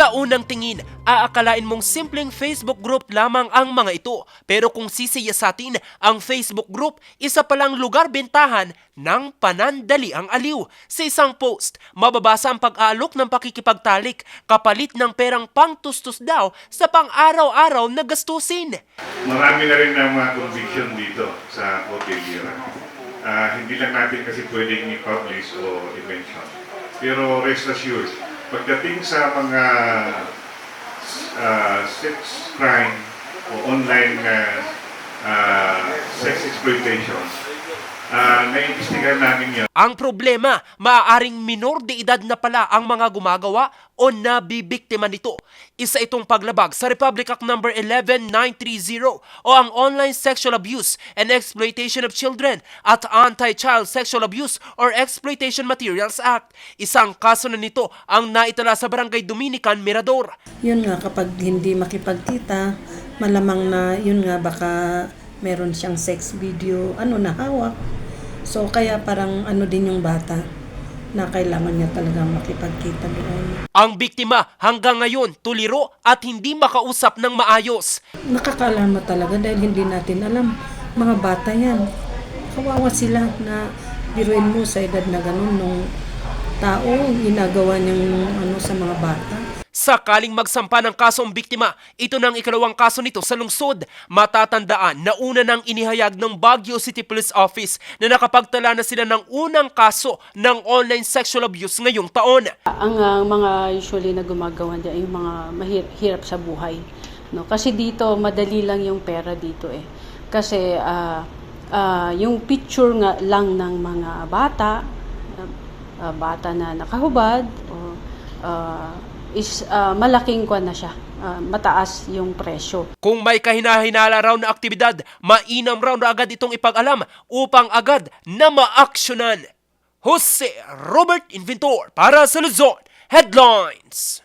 Sa unang tingin, aakalain mong simpleng Facebook group lamang ang mga ito. Pero kung sisiyasatin, ang Facebook group, isa palang lugar bentahan ng panandali ang aliw. Sa isang post, mababasa ang pag-aalok ng pakikipagtalik kapalit ng perang pangtustos daw sa pang-araw-araw na gastusin. Marami na rin ng mga conviction dito sa Hotelira. Ah, hindi lang natin kasi pwedeng i-publish o i-mention. Pero rest assured, pagdating sa mga ah, sex crime o online ah, ah, sex exploitation, uh, naiimbestigahan namin yan. Ang problema, maaaring minor de edad na pala ang mga gumagawa o nabibiktima nito. Isa itong paglabag sa Republic Act No. 11930 o ang Online Sexual Abuse and Exploitation of Children at Anti-Child Sexual Abuse or Exploitation Materials Act. Isang kaso na nito ang naitala sa Barangay Dominican Mirador. Yun nga, kapag hindi makipagkita, malamang na yun nga baka meron siyang sex video, ano na hawak. So kaya parang ano din yung bata na kailangan niya talagang makipagkita doon. Ang biktima hanggang ngayon tuliro at hindi makausap ng maayos. Nakakalama talaga dahil hindi natin alam. Mga bata yan. Kawawa sila na biruin mo sa edad na ganun nung tao, ginagawa niyang ano sa mga bata. Sakaling magsampa ng kaso ang biktima, ito ng ikalawang kaso nito sa lungsod. Matatandaan na una nang inihayag ng Baguio City Police Office na nakapagtala na sila ng unang kaso ng online sexual abuse ngayong taon. Ang ah, mga usually na gumagawa diyan ay yung mga mahirap sa buhay. No? Kasi dito, madali lang yung pera dito eh. Kasi ah, ah, yung picture nga lang ng mga bata, ah, bata na nakahubad, o, ah, is ah, malaking kwan na siya. Ah, mataas yung presyo. Kung may kahinahinala raw na aktibidad, mainam raw na agad itong ipag-alam upang agad na ma-actionan. Jose Robert Inventor para sa Luzon Headlines.